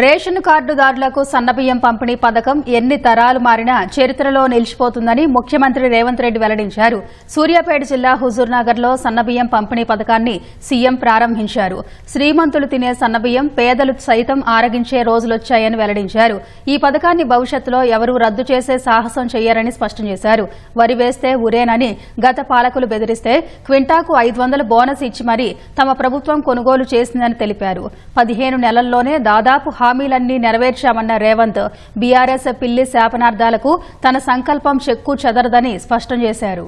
Ration కార్డుదారులకు సన్నబియ్యం పంపిణీ పథకం ఎన్ని తరాలు మారినా చరిత్రలో నిలిచిపోతుందని ముఖ్యమంత్రి రేవంత్ రెడ్డి వెల్లడించారు. సూర్యాపేట జిల్లా హుజూర్నగర్లో సన్నబియ్యం పంపిణీ పథకాన్ని సీఎం ప్రారంభించారు. శ్రీమంతులు తినే సన్నబియ్యం పేదలు సైతం ఆరగించే రోజులొచ్చాయని వెల్లడించారు. ఈ పథకాన్ని భవిష్యత్తులో ఎవరూ రద్దు చేసే సాహసం చేయరని స్పష్టం చేశారు. వరి వేస్తే ఉరేనని గత పాలకులు బెదిరిస్తే క్వింటాకు ఐదు వందల బోనస్ ఇచ్చి మరీ తమ ప్రభుత్వం కొనుగోలు చేసిందని తెలిపారు. పదిహేను నెలల్లోనే దాదాపు హామీలన్నీ నెరవేర్చామన్న రేవంత్ బీఆర్ఎస్ పిల్లి శాపనార్థాలకు తన సంకల్పం చెక్కు చెదరదని స్పష్టం చేశారు.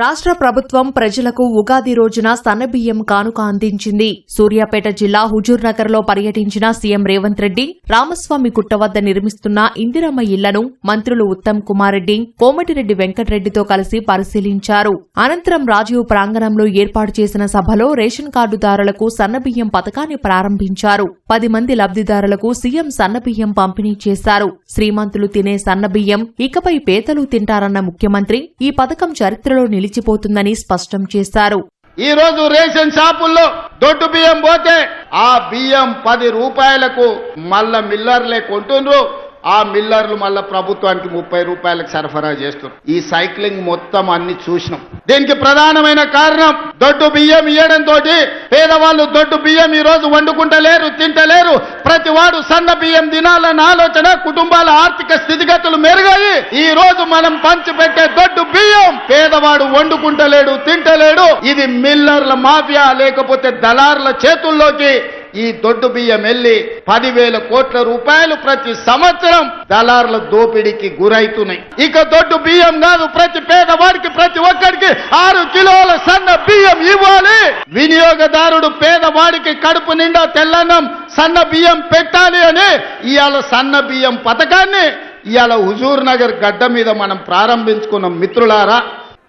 రాష్ట్ర ప్రభుత్వం ప్రజలకు ఉగాది రోజున సన్నబియ్యం కానుక అందించింది. సూర్యాపేట జిల్లా హుజూర్నగర్లో పర్యటించిన సీఎం రేవంత్ రెడ్డి రామస్వామి గుట్ట వద్ద నిర్మిస్తున్న ఇందిరమ్మ ఇళ్ళను మంత్రులు ఉత్తమ్ కుమార్ రెడ్డి కోమటిరెడ్డి వెంకటరెడ్డితో కలిసి పరిశీలించారు. అనంతరం రాజీవ్ ప్రాంగణంలో ఏర్పాటు చేసిన సభలో రేషన్ కార్డుదారులకు సన్నబియ్యం పథకాన్ని ప్రారంభించారు. పది మంది లబ్దిదారులకు సీఎం సన్నబియ్యం పంపిణీ చేశారు. శ్రీమంతులు తినే సన్నబియ్యం ఇకపై పేదలు తింటారన్న ముఖ్యమంత్రి ఈ పథకం చరిత్రలో నిలిచిపోతుందని స్పష్టం చేశారు. ఈ రోజు రేషన్ షాపుల్లో దొడ్డు బియ్యం పోతే ఆ బియ్యం పది రూపాయలకు మళ్ళా మిల్లర్లే కొంటుండ్రు. ఆ మిల్లర్లు మళ్ళా ప్రభుత్వానికి ముప్పై రూపాయలకు సరఫరా చేస్తున్నారు. ఈ సైక్లింగ్ మొత్తం అన్ని చూసినాం. దీనికి ప్రధానమైన కారణం దొడ్డు బియ్యం ఇవ్వడం తోటి పేదవాళ్ళు దొడ్డు బియ్యం ఈ రోజు వండుకుంటలేరు తింటలేరు. ప్రతి వాడు సన్న బియ్యం తినాలన్న ఆలోచన కుటుంబాల ఆర్థిక స్థితిగతులు మెరుగాయి. ఈ రోజు మనం పంచిపెట్టే దొడ్డు బియ్యం పేదవాడు వండుకుంటలేడు తింటలేడు. ఇది మిల్లర్ల మాఫియా లేకపోతే దళారుల చేతుల్లోకి ఈ దొడ్డు బియ్యం వెళ్ళి పదివేల కోట్ల రూపాయలు ప్రతి సంవత్సరం దళారుల దోపిడీకి గురైతున్నాయి. ఇక దొడ్డు బియ్యం కాదు ప్రతి పేదవాడికి ప్రతి ఒక్కరికి ఆరు కిలోల సన్న బియ్యం ఇవ్వాలి. వినియోగదారుడు పేదవాడికి కడుపు నిండా తెల్లన్నం సన్న బియ్యం పెట్టాలి అని ఇవాళ సన్న బియ్యం పథకాన్ని ఇవాళ హుజూర్ నగర్ గడ్డ మీద మనం ప్రారంభించుకున్నాం. మిత్రులారా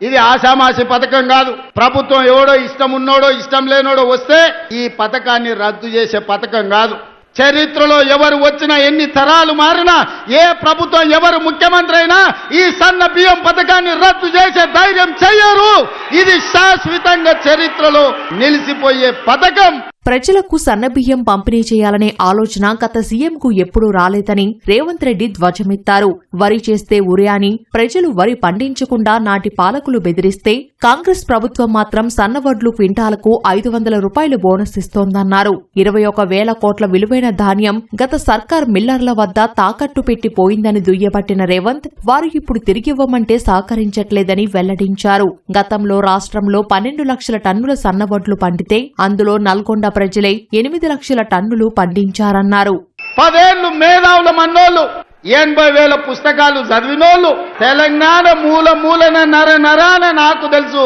ఇది ఆషామాషి పథకం కాదు. ప్రభుత్వం ఎవడో ఇష్టం ఉన్నోడో ఇష్టం లేనోడో వస్తే ఈ పథకాన్ని రద్దు చేసే పథకం కాదు. చరిత్రలో ఎవరు వచ్చినా ఎన్ని తరాలు మారినా ఏ ప్రభుత్వం ఎవరు ముఖ్యమంత్రి అయినా ఈ సన్న బియ్యం పథకాన్ని రద్దు చేసే ధైర్యం చెయ్యరు. ఇది శాశ్వతంగా చరిత్రలో నిలిచిపోయే పథకం. ప్రజలకు సన్నబియ్యం పంపిణీ చేయాలనే ఆలోచన గత సీఎంకు ఎప్పుడూ రాలేదని రేవంత్ రెడ్డి ధ్వజమెత్తారు. వరి చేస్తే ఉరయాని ప్రజలు వరి పండించకుండా నాటి పాలకులు బెదిరిస్తే కాంగ్రెస్ ప్రభుత్వం మాత్రం సన్నవడ్లు క్వింటాలకు ఐదు వందల రూపాయలు బోనస్ ఇస్తోందన్నారు. ఇరవై ఒక వేల కోట్ల విలువైన ధాన్యం గత సర్కార్ మిల్లర్ల వద్ద తాకట్టు పెట్టి పోయిందని దుయ్యబట్టిన రేవంత్ వారు ఇప్పుడు తిరిగివ్వమంటే సహకరించట్లేదని వెల్లడించారు. గతంలో రాష్ట్రంలో పన్నెండు లక్షల టన్నుల సన్నవడ్లు పండితే అందులో నల్గొండ ప్రజలే ఎనిమిది లక్షల టన్నులు పండించారన్నారు. పదేళ్ళు మేధావుల మన్నోళ్ళు ఎనభై వేల పుస్తకాలు చదివినోళ్ళు తెలంగాణ మూల మూలన నర నరాన నాకు తెలుసు.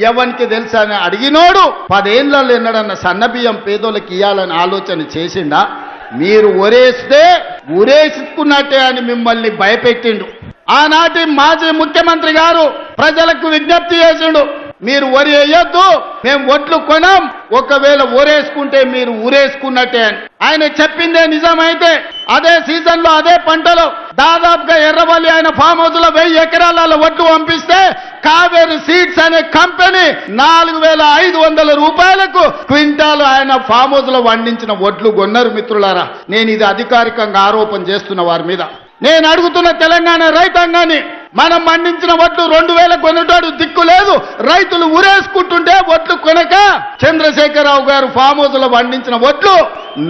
ఎవరికి తెలుసు అని అడిగినోడు పదేళ్ళలో ఎన్నడన్న సన్నబియ్యం పేదోళ్ళకి ఇయ్యాలని ఆలోచన చేసిండా? మీరు ఒరేస్తే ఉరేసుకున్నట్టే అని మిమ్మల్ని భయపెట్టిండు. ఆనాటి మాజీ ముఖ్యమంత్రి గారు ప్రజలకు విజ్ఞప్తి చేసిండు మీరు వరి వేయొద్దు మేము ఒట్లు కొనం ఒకవేళ ఊరేసుకుంటే మీరు ఊరేసుకున్నట్టే అని. ఆయన చెప్పిందే నిజమైతే అదే సీజన్లో అదే పంటలో దాదాపుగా ఎర్రవల్లి ఆయన ఫామ్ హౌస్లో వెయ్యి ఎకరాల వడ్లు పంపిస్తే కావేరి సీడ్స్ అనే కంపెనీ నాలుగు వేల ఐదు వందల రూపాయలకు క్వింటాలు ఆయన ఫామ్ హౌస్లో వండించిన వడ్లు కొన్నారు మిత్రులారా. నేను ఇది అధికారికంగా ఆరోపణ చేస్తున్న వారి మీద. నేను అడుగుతున్న తెలంగాణ రైతాంగాన్ని మనం పండించిన వడ్లు రెండు వేల కొనేటోడు దిక్కు లేదు. రైతులు ఉరేసుకుంటుంటే వడ్లు కొనక చంద్రశేఖరరావు గారు ఫామ్ హౌస్లో పండించిన వడ్లు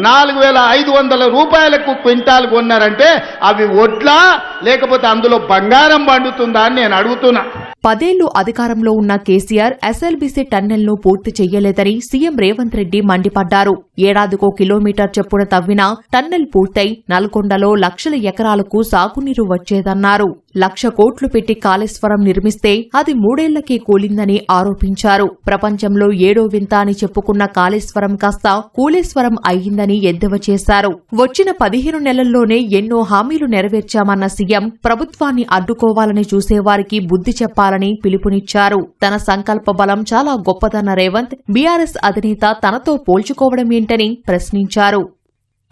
నాలుగు వేల ఐదు వందల రూపాయలకు క్వింటాల్ కొన్నారంటే అవి వడ్లా? లేకపోతే అందులో బంగారం పండుతుందా అని నేను అడుగుతున్నా. పదేళ్ళు అధికారంలో ఉన్న కేసీఆర్ ఎస్ఎల్బీసీ టన్నెల్ను పూర్తి చేయలేదని సీఎం రేవంత్ రెడ్డి మండిపడ్డారు. ఏడాదికో కిలోమీటర్ చెప్పున తవ్వినా టన్నెల్ పూర్తయి నల్గొండలో లక్షల ఎకరాలకు సాగునీరు వచ్చేదన్నారు. లక్ష కోట్లు పెట్టి కాళేశ్వరం నిర్మిస్తే అది మూడేళ్ళకే కూలిందని ఆరోపించారు. ప్రపంచంలో ఏడో వింత అని చెప్పుకున్న కాళేశ్వరం కాస్త కూలేశ్వరం అయ్యిందని ఎద్దేవా చేశారు. వచ్చిన పదిహేను నెలల్లోనే ఎన్నో హామీలు నెరవేర్చామన్న సీఎం ప్రభుత్వాన్ని అడ్డుకోవాలని చూసేవారికి బుద్ధి చెప్పాలని పిలుపునిచ్చారు. తన సంకల్ప బలం చాలా గొప్పదన్న రేవంత్ బీఆర్ఎస్ అధినేత తనతో పోల్చుకోవడం ఏంటని ప్రశ్నించారు.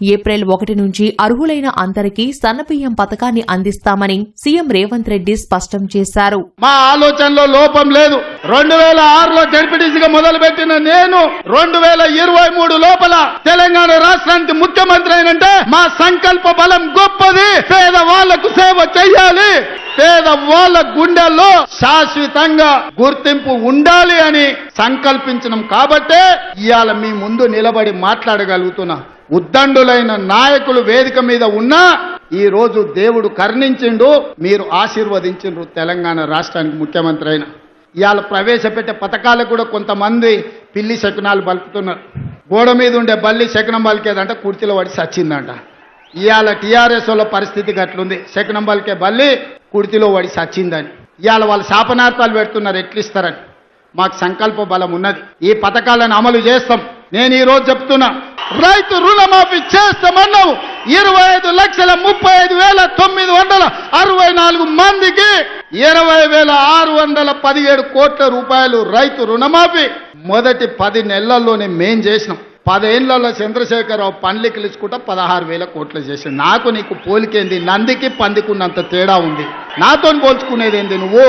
ఏప్రిల్ ఒకటి నుంచి అర్హులైన అందరికీ సన్నబియ్యం పథకాన్ని అందిస్తామని సీఎం రేవంత్ రెడ్డి స్పష్టం చేశారు. మా ఆలోచనలో లోపం లేదు. రెండు వేల ఆరులో జడ్పీటీసీగా మొదలుపెట్టిన నేను రెండు వేల ఇరవై మూడు లోపల తెలంగాణ రాష్ట్రానికి ముఖ్యమంత్రి అయినంటే మా సంకల్ప బలం గొప్పది. పేదవాళ్ళకు సేవ చేయాలి పేదవాళ్ళ గుండెల్లో శాశ్వతంగా గుర్తింపు ఉండాలి అని సంకల్పించినాం కాబట్టే ఇవాళ మీ ముందు నిలబడి మాట్లాడగలుగుతున్నా. ఉద్దండులైన నాయకులు వేదిక మీద ఉన్నా ఈ రోజు దేవుడు కర్ణించిండు మీరు ఆశీర్వదించిండ్రు తెలంగాణ రాష్ట్రానికి ముఖ్యమంత్రి అయిన. ఇవాళ ప్రవేశపెట్టే పథకాలకు కూడా కొంతమంది పిల్లి శకునాలు బలుపుతున్నారు. గోడ మీద ఉండే బల్లి శకునం బలికేదంట కుర్చీలో పడి సచ్చిందంట. ఇవాళ టీఆర్ఎస్ వాళ్ళ పరిస్థితి గట్లుంది. శకునం బలికే బల్లి కుడితిలో పడి సచ్చిందని. ఇవాళ వాళ్ళు శాపనార్థాలు పెడుతున్నారు ఎట్లిస్తారని. మాకు సంకల్ప బలం ఉన్నది. ఈ పథకాలను అమలు చేస్తాం. నేను ఈ రోజు చెప్తున్నా రైతు రుణమాఫీ చేస్తామన్నావు. ఇరవై ఐదు లక్షల ముప్పై ఐదు వేల తొమ్మిది వందల అరవై నాలుగు మందికి ఇరవై వేల ఆరు వందల పదిహేడు కోట్ల రూపాయలు రైతు రుణమాఫీ. మొదటి పది నెలల్లోనే మేం చేసినాం. పదేళ్ళలో చంద్రశేఖరరావు పండ్లు కిలుచుకుంటా పదహారు వేల కోట్లు చేసింది నాకు నీకు పోలికేంది? నందికి పందికున్నంత తేడా ఉంది. నాతో పోల్చుకునేది ఏంది నువ్వు